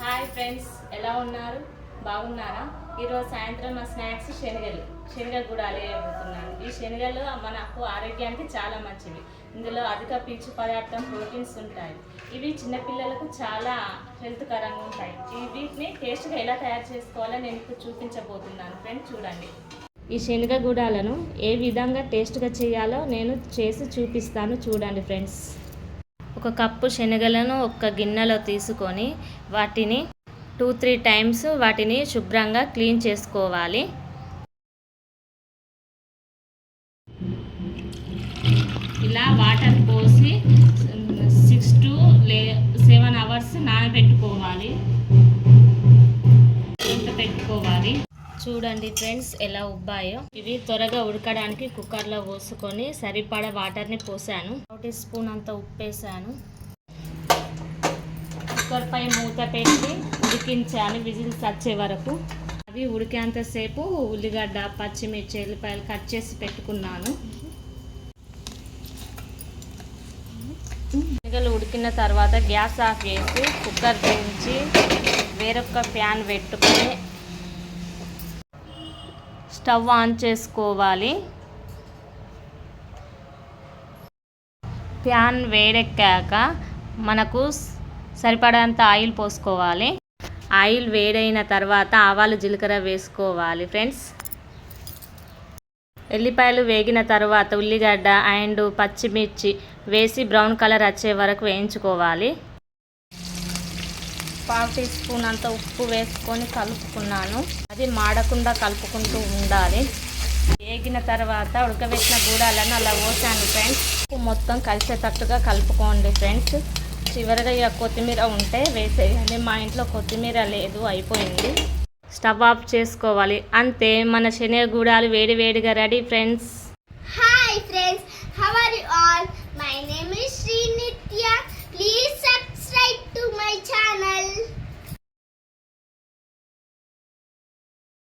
Hi friends ఎలా ఉన్నారు? బాగున్నారా? ఈరోజు సాయంత్రం మా స్నాక్స్ శనగలు శనగలు కూడా అలేయబోతున్నాను ఈ శనగలు మనకు ఆరోగ్యానికి చాలా మంచివి. ఇందులో అధిక పీచు పదార్థం ప్రోటీన్స్ ఉంటాయి. ఇవి చిన్నపిల్లలకు చాలా హెల్త్ కరంగా ఉంటాయి. ఈ వీటిని టేస్ట్గా ఎలా తయారు చేసుకోవాలో నేను ఇప్పుడు చూపించబోతున్నాను. ఫ్రెండ్స్ చూడండి. ఈ శనగ గుడాలను ఏ విధంగా టేస్ట్గా చేయాలో నేను చేసి చూపిస్తాను. చూడండి ఫ్రెండ్స్. ఒక కప్పు శనగలను ఒక గిన్నెలో తీసుకొని వాటిని టూ త్రీ టైమ్స్ వాటిని శుభ్రంగా క్లీన్ చేసుకోవాలి. ఇలా వాటర్ పోసి సిక్స్ టు లే సెవెన్ అవర్స్ నానబెట్టుకోవాలి. చూడండి ఫ్రెండ్స్ ఎలా ఉబ్బాయో. ఇవి త్వరగా ఉడకడానికి కుక్కర్లో పోసుకొని సరిపడ వాటర్ని పోసాను. ఒకటి స్పూన్ అంత ఉప్పేసాను. కుక్కర్పై మూత పెట్టి ఉడికించాను. విజిల్స్ వచ్చే వరకు అవి ఉడికేంతసేపు ఉల్లిగడ్డ పచ్చిమిర్చి ఎల్లిపాయలు కట్ చేసి పెట్టుకున్నాను. శనగలు ఉడికిన తర్వాత గ్యాస్ ఆఫ్ చేసి కుక్కర్ దించి వేరొక ప్యాన్ పెట్టుకొని స్టవ్ ఆన్ చేసుకోవాలి. ప్యాన్ వేడెక్కాక మనకు సరిపడంత ఆయిల్ పోసుకోవాలి. ఆయిల్ వేడైన తర్వాత ఆవాలు జీలకర్ర వేసుకోవాలి ఫ్రెండ్స్. ఎల్లిపాయలు వేగిన తర్వాత ఉల్లిగడ్డ అండ్ పచ్చిమిర్చి వేసి బ్రౌన్ కలర్ వచ్చే వరకు వేయించుకోవాలి. పావు టీ స్పూన్ అంత ఉప్పు వేసుకొని కలుపుకున్నాను. అది మాడకుండా కలుపుకుంటూ ఉండాలి. వేగిన తర్వాత ఉడకబెట్టిన గూడాలను అలా పోసాను ఫ్రెండ్స్. ఉప్పు మొత్తం కలిసేటట్టుగా కలుపుకోండి ఫ్రెండ్స్. చివరిగా ఇక కొత్తిమీర ఉంటే వేసేయాలి మా ఇంట్లో కొత్తిమీర లేదు అయిపోయింది. స్టవ్ ఆఫ్ చేసుకోవాలి. అంతే మన శనగ గూడాలు వేడి వేడిగా రెడీ ఫ్రెండ్స్.